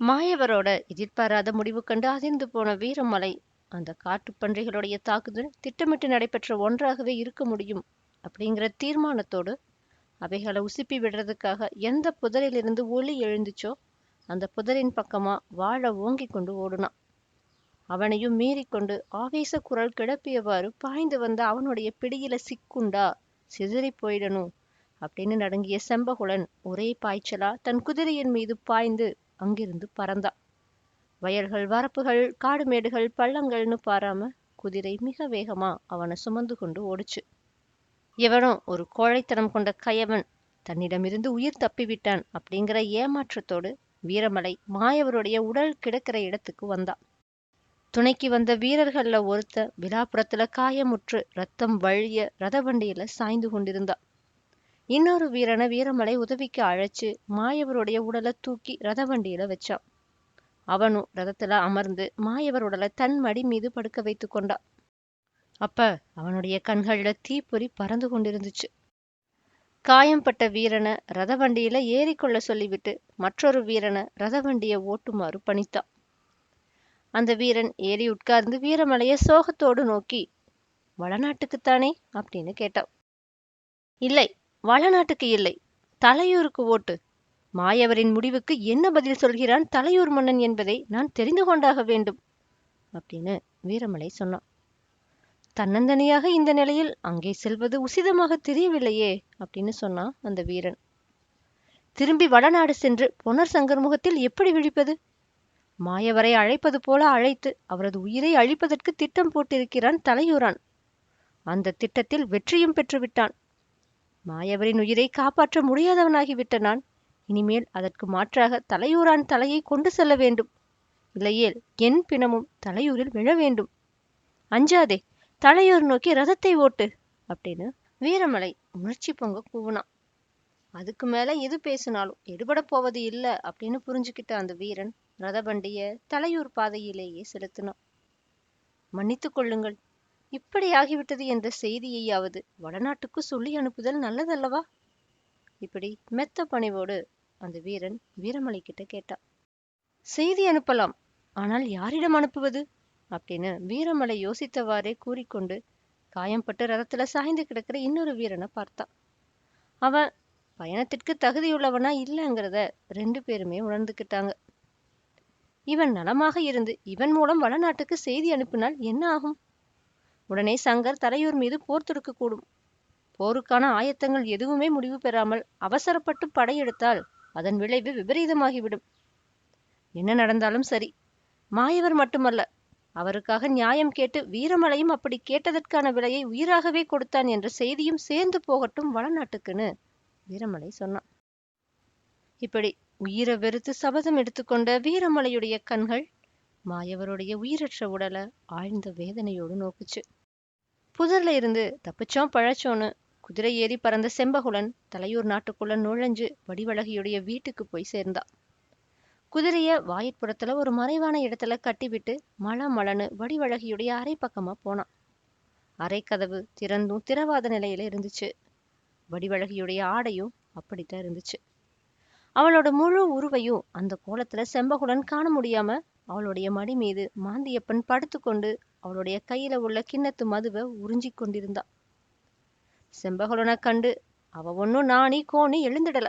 மாயவரோட எதிர்பாராத முடிவு கண்டு அதிர்ந்து போன வீரமலை அந்த காட்டுப்பன்றிகளுடைய தாக்குதல் திட்டமிட்டு நடைபெற்ற ஒன்றாகவே இருக்க முடியும் அப்படிங்கிற தீர்மானத்தோடு அவைகளை உசுப்பி விடுறதுக்காக எந்த புதரிலிருந்து ஒலி எழுந்துச்சோ அந்த புதரின் பக்கமா வாழ ஓங்கிக் கொண்டு ஓடுனான். அவனையும் மீறிக்கொண்டு ஆவேச குரல் கிளப்பியவாறு பாய்ந்து வந்த அவனுடைய பிடியில சிக்குண்டா சிதறி போயிடணும் அப்படின்னு நடுங்கிய செம்பகுலன் ஒரே பாய்ச்சலா தன் குதிரையின் மீது பாய்ந்து அங்கிருந்து பறந்தான். வயல்கள் வரப்புகள் காடுமேடுகள் பள்ளங்கள்னு பாராம குதிரை மிக வேகமா அவனை சுமந்து கொண்டு ஓடுச்சு. எவனோ ஒரு கோழைத்தனம் கொண்ட கயவன் தன்னிடமிருந்து உயிர் தப்பிவிட்டான் அப்படிங்கிற ஏமாற்றத்தோடு வீரமலை மாயவருடைய உடல் கிடக்கிற இடத்துக்கு வந்தான். துணைக்கு வந்த வீரர்கள்ல ஒருத்த விழாப்புறத்துல காயமுற்று ரத்தம் வழிய ரத வண்டியில சாய்ந்து கொண்டிருந்தான் இன்னொரு வீரனை வீரமலை உதவிக்கு அழைச்சு மாயவருடைய உடலை தூக்கி ரத வண்டியில வச்சான். அவனும் ரதத்துல அமர்ந்து மாயவர் உடலை தன் மடி மீது படுக்க வைத்து கொண்டான். அப்ப அவனுடைய கண்கள்ல தீப்பொறி பறந்து கொண்டிருந்துச்சு. காயம்பட்ட வீரனை ரத வண்டியில ஏறிக்கொள்ள சொல்லிவிட்டு மற்றொரு வீரனை ரத வண்டியை ஓட்டுமாறு பணித்தான். அந்த வீரன் ஏறி உட்கார்ந்து வீரமலைய சோகத்தோடு நோக்கி வளநாட்டுக்குத்தானே? அப்படின்னு கேட்டான். இல்லை வளநாட்டுக்கு இல்லை. தலையூருக்கு ஓட்டு. மாயவரின் முடிவுக்கு என்ன பதில் சொல்கிறான் தலையூர் மன்னன் என்பதை நான் தெரிந்து கொண்டாக வேண்டும். அப்படின்னு வீரமலை சொன்னான். தன்னந்தனியாக இந்த நிலையில் அங்கே செல்வது உசிதமாக தெரியவில்லையே அப்படின்னு சொன்னான் அந்த வீரன். திரும்பி வடநாடு சென்று பொன்னர் சங்கர் முகத்தில் எப்படி விழிப்பது? மாயவரை அழைப்பது போல அழைத்து அவரது உயிரை அழிப்பதற்கு திட்டம் போட்டிருக்கிறான் தலையூரான். அந்த திட்டத்தில் வெற்றியும் பெற்றுவிட்டான். மாயவரின் உயிரை காப்பாற்ற முடியாதவனாகிவிட்ட நான் இனிமேல் அதற்கு மாற்றாக தலையூரான் தலையை கொண்டு செல்ல வேண்டும். இல்லையேல் என் பிணமும் தலையூரில் விழ வேண்டும். அஞ்சாதே தலையூர் நோக்கி ரதத்தை ஓட்டு அப்படின்னு வீரமலை உணர்ச்சி பொங்க கூவுனான். அதுக்கு மேல எது பேசினாலும் எடுபட போவது இல்ல அப்படின்னு புரிஞ்சுக்கிட்ட அந்த வீரன் ரதபண்டிய தலையூர் பாதையிலேயே செலுத்தினான். மன்னித்துக் கொள்ளுங்கள் இப்படியாகிவிட்டது என்ற செய்தியையாவது வடநாட்டுக்கு சொல்லி அனுப்புதல் நல்லதல்லவா? இப்படி மெத்த பணிவோடு அந்த வீரன் வீரமலை கிட்ட கேட்டான். செய்தி அனுப்பலாம். ஆனால் யாரிடம் அனுப்புவது? அப்படின்னு வீரமலை யோசித்தவாறே கூறிக்கொண்டு காயம்பட்டு ரதத்துல சாய்ந்து கிடக்கிற இன்னொரு வீரனை பார்த்தான். அவன் பயணத்திற்கு தகுதியுள்ளவனா இல்லைங்கிறத ரெண்டு பேருமே உணர்ந்துக்கிட்டாங்க இவன் நலமாக இருந்து இவன் மூலம் வடநாட்டுக்கு செய்தி அனுப்பினால் என்ன ஆகும்? உடனே சங்கர் தலையூர் மீது போர் தொடுக்கக்கூடும் போருக்கான ஆயத்தங்கள் எதுவுமே முடிவு பெறாமல் அவசரப்பட்டு படையெடுத்தால் அதன் விளைவு விபரீதமாகிவிடும். என்ன நடந்தாலும் சரி. மாயவர் மட்டுமல்ல அவருக்காக நியாயம் கேட்டு வீரமலையும் அப்படி கேட்டதற்கான விலையை உயிராகவே கொடுத்தான் என்ற செய்தியும் சேர்ந்து போகட்டும் வளநாட்டுக்குன்னு வீரமலை சொன்னான். இப்படி உயிரை வெறுத்து சபதம் எடுத்துக்கொண்ட வீரமலையுடைய கண்கள் மாயவருடைய உயிரற்ற உடலை ஆழ்ந்த வேதனையோடு நோக்குச்சு. புதர்ல இருந்து தப்பிச்சோம் பழச்சோன்னு குதிரை ஏறி பறந்த செம்பகுலன் தலையூர் நாட்டுக்குள்ள நுழைஞ்சு வடிவழகியுடைய வீட்டுக்கு போய் சேர்ந்தான் குதிரைய வாயிற்புறத்துல ஒரு மறைவான இடத்துல கட்டிவிட்டு மழ மழனு வடிவழகியுடைய அரை பக்கமா போனான் அரை கதவு திறந்தும் திறவாத நிலையில இருந்துச்சு. வடிவழகியுடைய ஆடையும் அப்படித்தான் இருந்துச்சு. அவளோட முழு உருவையும் அந்த கோலத்துல செம்பகுடன் காண முடியாம அவளுடைய மடி மீது மாந்தியப்பன் படுத்துக்கொண்டு அவளுடைய கையில உள்ள கிண்ணத்து மதுவை உறிஞ்சிக் கொண்டிருந்தா. செம்பகுலனை கண்டு அவ ஒன்னும் நாணி கோணி எழுந்திடல.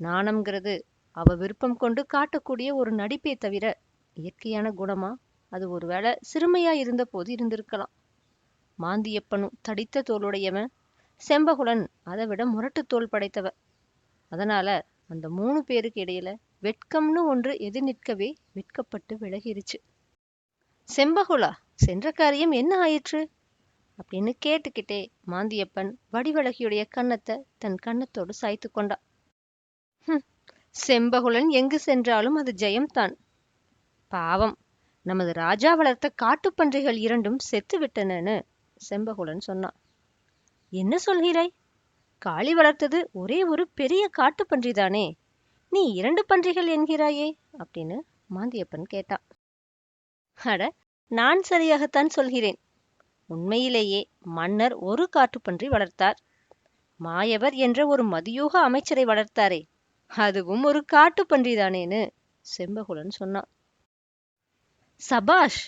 நாணம்ங்கிறது அவ விருப்பம் கொண்டு காட்டக்கூடிய ஒரு நடிப்பே தவிர இயற்கையான குணமா? அது ஒருவேளை சிறுமையா இருந்த போது இருந்திருக்கலாம். மாந்தியப்பனும் தடித்த தோளுடையவன் செம்பகுலன் அதை விட முரட்டு தோல் படைத்தவ. அதனால அந்த மூணு பேருக்கு இடையில வெட்கம்னு ஒன்று எதிர் நிற்கவே வெட்கப்பட்டு விலகிருச்சு. செம்பகுலா சென்ற காரியம் என்ன ஆயிற்று? அப்படின்னு கேட்டுக்கிட்டே மாந்தியப்பன் வடிவழகியுடைய கன்னத்தை தன் கன்னத்தோடு சாய்த்து கொண்டா செம்பகுலன் எங்கு சென்றாலும் அது ஜெயம்தான். பாவம் நமது ராஜா வளர்த்த காட்டுப்பன்றிகள் இரண்டும் செத்து விட்டனன்னு செம்பகுலன் சொன்னான். என்ன சொல்கிறாய்? காளி வளர்த்தது ஒரே ஒரு பெரிய காட்டுப்பன்றிதானே நீ இரண்டு பன்றிகள் என்கிறாயே? அப்படின்னு மாந்தியப்பன் கேட்டான். அட நான் சரியாகத்தான் சொல்கிறேன். உண்மையிலேயே மன்னர் ஒரு காட்டுப்பன்றி வளர்த்தார். மாயவர் என்ற ஒரு மதியூக அமைச்சரை வளர்த்தாரே. அதுவும் ஒரு காட்டுப்பன்றிதானேன்னு செம்பகுலன் சொன்னான். சபாஷ்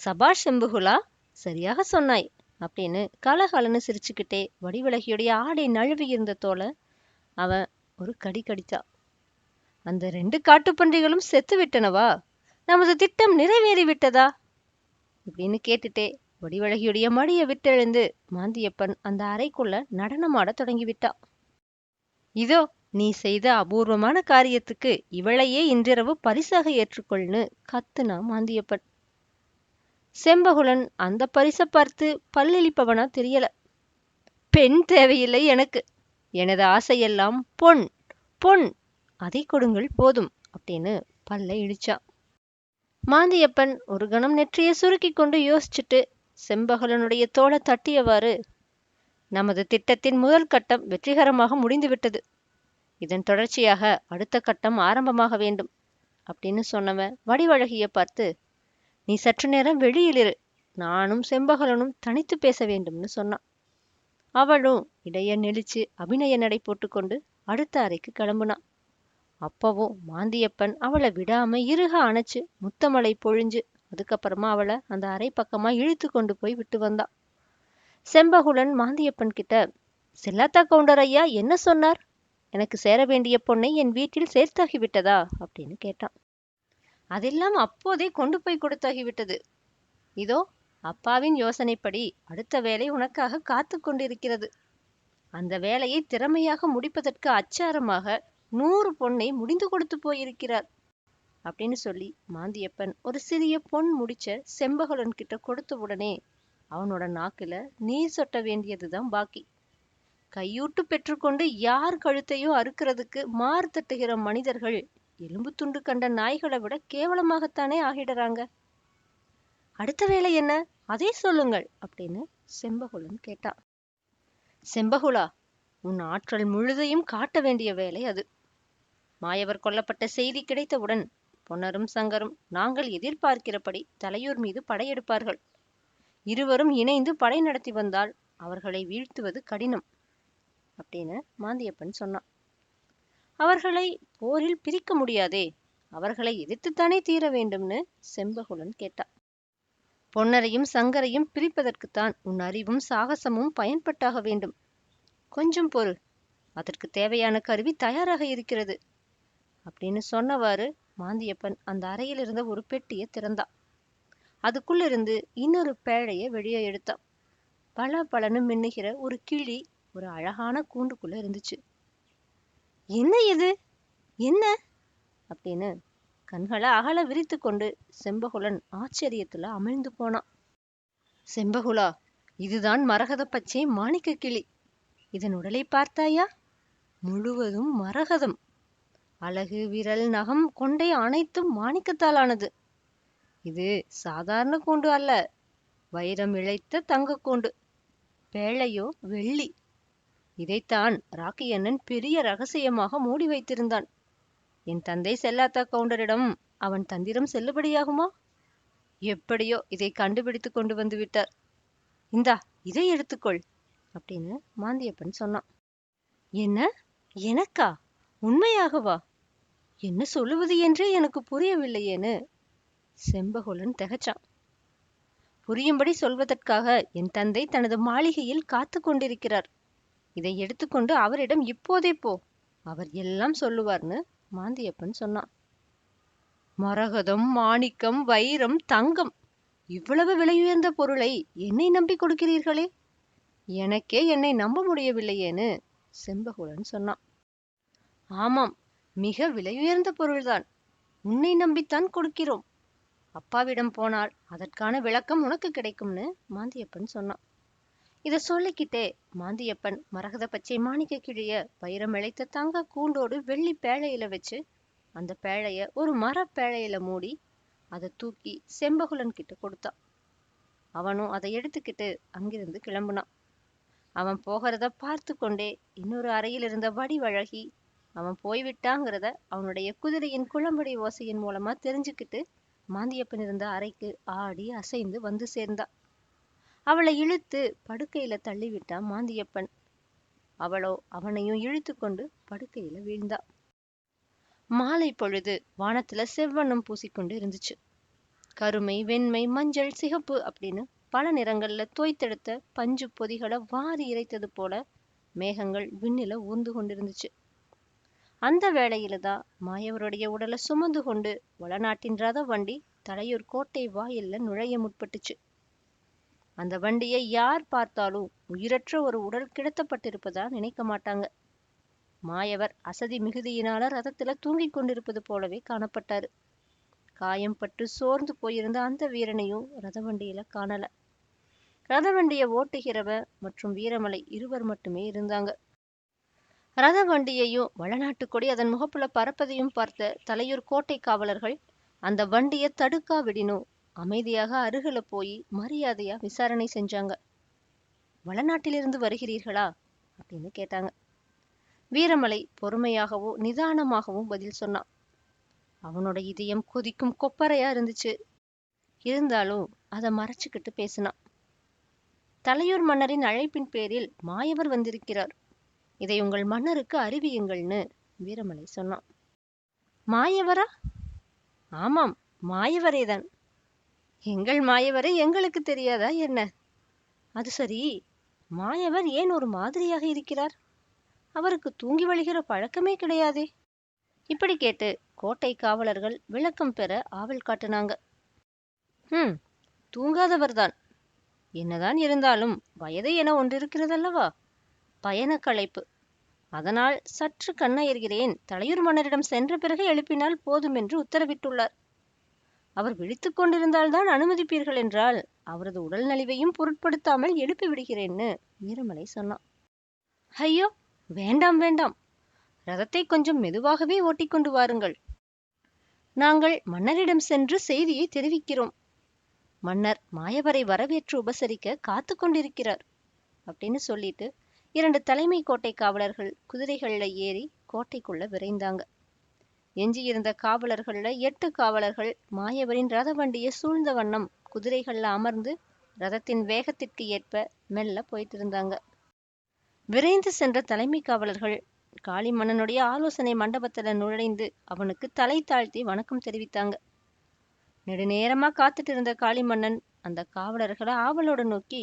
சபாஷ் செம்புகுலா சரியாக சொன்னாய் அப்படின்னு கலகலன்னு சிரிச்சுக்கிட்டே வடிவிலகியுடைய ஆடை நழுவி இருந்த தோலை அவன் ஒரு கடி கடித்தான் அந்த ரெண்டு காட்டுப்பன்றிகளும் செத்து விட்டனவா நமது திட்டம் நிறைவேறி விட்டதா இப்படின்னு கேட்டுட்டே வடிவழகியுடைய மடிய விட்டெழுந்து மாந்தியப்பன் அந்த அறைக்குள்ள நடனமாடத் தொடங்கிவிட்டா. இதோ நீ செய்த அபூர்வமான காரியத்துக்கு இவளையே இன்றிரவு பரிசாக ஏற்றுக்கொள்னு கத்துனா மாந்தியப்பன். செம்பகுலன் அந்த பரிசை பார்த்து பல்லிழிப்பவனா தெரியல. பெண் தேவையில்லை எனக்கு. எனது ஆசையெல்லாம் பொன் பொன் அதை கொடுங்கள் போதும் அப்படின்னு பல்ல இழிச்சான் மாந்தியப்பன் ஒரு கணம் நெற்றியை சுருக்கி கொண்டு யோசிச்சுட்டு செம்பகலனுடைய தோளை தட்டியவாறு நமது திட்டத்தின் முதல் கட்டம் வெற்றிகரமாக முடிந்துவிட்டது. இதன் தொடர்ச்சியாக அடுத்த கட்டம் ஆரம்பமாக வேண்டும் அப்படின்னு சொன்னவன் வடிவழகிய பார்த்து நீ சற்று நேரம் வெளியிலிரு நானும் செம்பகலனும் தனித்து பேச வேண்டும்னு சொன்னான். அவளும் இடைய நெளிச்சு அபிநய நடை போட்டுக்கொண்டு அடுத்த அறைக்கு கிளம்புனான். அப்பவும் மாந்தியப்பன் அவளை விடாம இருக அணைச்சு முத்தமலை பொழிஞ்சு அதுக்கப்புறமா அவளை அந்த அறை பக்கமா இழுத்து கொண்டு போய் விட்டு வந்தான் செம்பகுலன் மாந்தியப்பன் கிட்ட செல்லாத்தா கவுண்டர் ஐயா என்ன சொன்னார்? எனக்கு சேர வேண்டிய பொண்ணை என் வீட்டில் சேர்த்தாகி விட்டதா? அப்படின்னு கேட்டான். அதெல்லாம் அப்போதே கொண்டு போய் கொடுத்தாகிவிட்டது இதோ அப்பாவின் யோசனைப்படி அடுத்த வேலை உனக்காக காத்து கொண்டிருக்கிறது. அந்த வேலையை திறமையாக முடிப்பதற்கு அச்சாரமாக நூறு பொண்ணை முடிந்து கொடுத்து போயிருக்கிறார் அப்படின்னு சொல்லி மாந்தியப்பன் ஒரு சிறிய பொன் முடிச்ச செம்பகலன் கிட்ட கொடுத்த உடனே அவனோட நாக்குல நீர் சொட்ட வேண்டியதுதான் பாக்கி. கையூட்டு பெற்றுக்கொண்டு யார் கழுத்தையோ அறுக்கிறதுக்கு மாறு தட்டுகிற மனிதர்கள் எலும்பு துண்டு கண்ட நாய்களை விட கேவலமாகத்தானே ஆகிடுறாங்க. அடுத்த வேலை என்ன? அதே சொல்லுங்கள் அப்படின்னு செம்பகுலன் கேட்டான். செம்பகுலா உன் ஆற்றல் முழுதையும் காட்ட வேண்டிய வேலை அது. மாயவர் கொல்லப்பட்ட செய்தி கிடைத்தவுடன் பொன்னரும் சங்கரும் நாங்கள் எதிர்பார்க்கிறபடி தலையூர் மீது படையெடுப்பார்கள். இருவரும் இணைந்து படை நடத்தி வந்தால் அவர்களை வீழ்த்துவது கடினம் அப்படின்னு மாந்தியப்பன் சொன்னான். அவர்களை போரில் பிரிக்க முடியாதே அவர்களை எதிர்த்துத்தானே தீர வேண்டும்னு செம்பகுலன் கேட்டா பொன்னரையும் சங்கரையும் பிரிப்பதற்குத்தான் உன் அறிவும் சாகசமும் பயன்பட்டாக வேண்டும். கொஞ்சம் பொறு அதற்கு தேவையான கருவி தயாராக இருக்கிறது. அப்படின்னு சொன்னவாறு மாந்தியப்பன் அந்த அறையில் இருந்த ஒரு பெட்டியை திறந்தான். அதுக்குள்ளிருந்து இன்னொரு பேழைய வெளியே எடுத்தான். பல பலனு மின்னுகிற ஒரு கிளி ஒரு அழகான கூண்டுக்குள்ள இருந்துச்சு. என்ன இது? என்ன? அப்படின்னு கண்களை அகல விரித்து கொண்டு செம்பகுலன் ஆச்சரியத்துல அமிழ்ந்து போனான். செம்பகுலா இதுதான் மரகத பச்சை மாணிக்க கிளி. இதன் உடலை பார்த்தாயா? முழுவதும் மரகதம். அழகு விரல் நகம் கொண்டை அனைத்தும் மாணிக்கத்தால் ஆனது இது சாதாரண கூண்டு அல்ல. வைரம் இழைத்த தங்க கூண்டு. பேழையோ வெள்ளி. இதைத்தான் ராக்கி அண்ணன் பெரிய ரகசியமாக மூடி வைத்திருந்தான். என் தந்தை செல்லாத்தா கவுண்டரிடம் அவன் தந்திரம் செல்லுபடியாகுமா? எப்படியோ இதை கண்டுபிடித்து கொண்டு வந்து விட்டார். இந்தா இதை எடுத்துக்கொள் அப்படின்னு மாந்தியப்பன் சொன்னான். என்ன? எனக்கா? உண்மையாகவா? என்ன சொல்லுவது என்றே எனக்கு புரியவில்லையேன்னு செம்பகுலன் திகைச்சான். புரியும்படி சொல்வதற்காக என் தந்தை தனது மாளிகையில் காத்து கொண்டிருக்கிறார். இதை எடுத்துக்கொண்டு அவரிடம் இப்போதே போ அவர் எல்லாம் சொல்லுவார்னு மாந்தியப்பன் சொன்னான். மரகதம் மாணிக்கம் வைரம் தங்கம் இவ்வளவு விலையுயர்ந்த பொருளை என்னை நம்பி கொடுக்கிறீர்களே? எனக்கே என்னை நம்ப முடியவில்லையேன்னு செம்பகுலன் சொன்னான். ஆமாம் மிக விலையுயர்ந்த பொருள்தான். உன்னை நம்பித்தான் கொடுக்கிறோம். அப்பாவிடம் போனால் அதற்கான விளக்கம் உனக்கு கிடைக்கும்னு மாந்தியப்பன் சொன்னான். இத சொல்லிக்கிட்டே மாந்தியப்பன் மரகத பச்சை மாணிக்க கிழிய வைரம் இழைத்த தங்க கூண்டோடு வெள்ளி பேழையில வச்சு அந்த பேழைய ஒரு மரப்பேழையில மூடி அதை தூக்கி செம்பகுலன் கிட்ட கொடுத்தான். அவனும் அதை எடுத்துக்கிட்டு அங்கிருந்து கிளம்புனான். அவன் போகிறத பார்த்து கொண்டே இன்னொரு அறையில் இருந்த வடிவழகி அவன் போய்விட்டாங்கிறத அவனுடைய குதிரையின் குளம்படி ஓசையின் மூலமா தெரிஞ்சுக்கிட்டு மாந்தியப்பன் இருந்த அறைக்கு ஆடி அசைந்து வந்து சேர்ந்தா அவளை இழுத்து படுக்கையில தள்ளிவிட்டான் மாந்தியப்பன். அவளோ அவனையும் இழுத்து கொண்டு படுக்கையில வீழ்ந்தா. மாலை பொழுது வானத்துல செவ்வண்ணம் பூசிக்கொண்டு இருந்துச்சு. கருமை வெண்மை மஞ்சள் சிகப்பு அப்படின்னு பல நிறங்கள்ல தோய்த்தெடுத்த பஞ்சு பொதிகளை வாரி இறைத்தது போல மேகங்கள் விண்ணில ஊர்ந்து கொண்டிருந்துச்சு அந்த வேளையில்தான் மாயவருடைய உடலை சுமந்து கொண்டு வளநாட்டின் ரத வண்டி தலையூர் கோட்டை வாயில்ல நுழைய முற்பட்டுச்சு. அந்த வண்டியை யார் பார்த்தாலும் உயிரற்ற ஒரு உடல் கிடத்தப்பட்டிருப்பதா நினைக்க மாட்டாங்க. மாயவர் அசதி மிகுதியினால ரதத்துல தூங்கிக் கொண்டிருப்பது போலவே காணப்பட்டாரு. காயம் பட்டு சோர்ந்து போயிருந்த அந்த வீரனையும் ரத வண்டியில காணல. ரதவண்டிய ஓட்டுகிறவ மற்றும் வீரமலை இருவர் மட்டுமே இருந்தாங்க. ரத வண்டியையும் வளநாட்டு கொடி அதன் முகப்புல பறப்பதையும் பார்த்த தலையூர் கோட்டை காவலர்கள் அந்த வண்டியை தடுக்கா விடினோ அமைதியாக அருகில போய் மரியாதையா விசாரணை செஞ்சாங்க. வளநாட்டிலிருந்து வருகிறீர்களா? அப்படின்னு கேட்டாங்க. வீரமலை பொறுமையாகவும் நிதானமாகவும் பதில் சொன்னான். அவனோட இதயம் கொதிக்கும் கொப்பரையா இருந்துச்சு. இருந்தாலும் அதை மறைச்சுக்கிட்டு பேசினான். தலையூர் மன்னரின் அழைப்பின் பேரில் மாயவர் வந்திருக்கிறார். இதை உங்கள் மன்னருக்கு அறிவியுங்கள்னு வீரமலை சொன்னான். மாயவரா? ஆமாம் மாயவரேதான். எங்கள் மாயவரை எங்களுக்கு தெரியாதா என்ன? அது சரி மாயவர் ஏன் ஒரு மாதிரியாக இருக்கிறார்? அவருக்கு தூங்கி வழிகிற பழக்கமே கிடையாதே. இப்படி கேட்டு கோட்டை காவலர்கள் விளக்கம் பெற ஆவல் காட்டினாங்க. ஹம் தூங்காதவர்தான். என்னதான் இருந்தாலும் வயது என ஒன்று இருக்கிறதல்லவா பயணக் களைப்பு அதனால் சற்று கண்ணயர்கிறேன். தலையூர் மன்னரிடம் சென்ற பிறகு எழுப்பினால் போதும் என்று உத்தரவிட்டுள்ளார். அவர் விழித்து கொண்டிருந்தால்தான் அனுமதிப்பீர்கள் என்றால் அவரது உடல் நலிவையும் பொருட்படுத்தாமல் எழுப்பி விடுகிறேன்னு வீரமலை சொன்னான். ஐயோ வேண்டாம் வேண்டாம். ரதத்தை கொஞ்சம் மெதுவாகவே ஓட்டிக்கொண்டு வாருங்கள். நாங்கள் மன்னரிடம் சென்று செய்தியை தெரிவிக்கிறோம். மன்னர் மாயவரை வரவேற்று உபசரிக்க காத்து கொண்டிருக்கிறார் அப்படின்னு சொல்லிட்டு இரண்டு தலைமை கோட்டை காவலர்கள் குதிரைகள்ல ஏறி கோட்டைக்குள்ள விரைந்தாங்க. எஞ்சியிருந்த காவலர்கள்ல எட்டு காவலர்கள் மாயவரின் ரத வண்டியை சூழ்ந்த வண்ணம் குதிரைகள்ல அமர்ந்து ரதத்தின் வேகத்திற்கு ஏற்ப மெல்ல போயிட்டு இருந்தாங்க விரைந்து சென்ற தலைமை காவலர்கள் காளி மன்னனுடைய ஆலோசனை மண்டபத்துல நுழைந்து அவனுக்கு தலை தாழ்த்தி வணக்கம் தெரிவித்தாங்க. நெடுநேரமா காத்துட்டு இருந்த காளிமன்னன் அந்த காவலர்களை ஆவலோட நோக்கி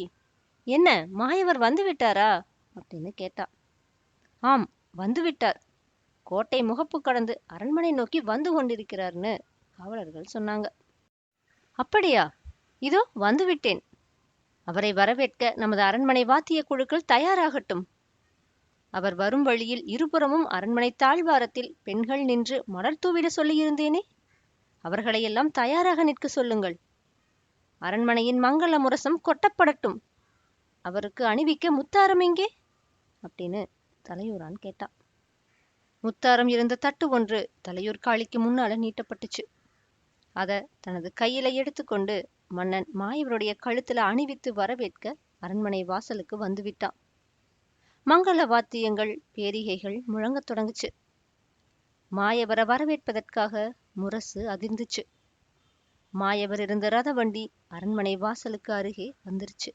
என்ன மாயவர் வந்து விட்டாரா? அப்படின்னு கேட்டா. ஆம் வந்து விட்டார். கோட்டை முகப்பு கடந்து அரண்மனை நோக்கி வந்து கொண்டிருக்கிறார்னு காவலர்கள் சொன்னாங்க. அப்படியா? இதோ வந்து விட்டேன். அவரை வரவேற்க நமது அரண்மனை வாத்திய குழுக்கள் தயாராகட்டும். அவர் வரும் வழியில் இருபுறமும் அரண்மனை தாழ்வாரத்தில் பெண்கள் நின்று மலர் தூவிட சொல்லியிருந்தேனே? அவர்களையெல்லாம் தயாராக நிற்க சொல்லுங்கள். அரண்மனையின் மங்கள முரசம் கொட்டப்படட்டும். அவருக்கு அணிவிக்க முத்தாரம் எங்கே? அப்படின்னு தலையூரான் கேட்டான் முத்தாரம் இருந்த தட்டு ஒன்று தலையூர் காளிக்கு முன்னால நீட்டப்பட்டுச்சு. அத தனது கையில எடுத்துக்கொண்டு மன்னன் மாயவருடைய கழுத்துல அணிவித்து வரவேற்க அரண்மனை வாசலுக்கு வந்து விட்டான். மங்கள வாத்தியங்கள் பேரிகைகள் முழங்கத் தொடங்குச்சு. மாயவரை வரவேற்பதற்காக முரசு அதிர்ந்துச்சு. மாயவர் இருந்த ரத வண்டி அரண்மனை வாசலுக்கு அருகே வந்துருச்சு.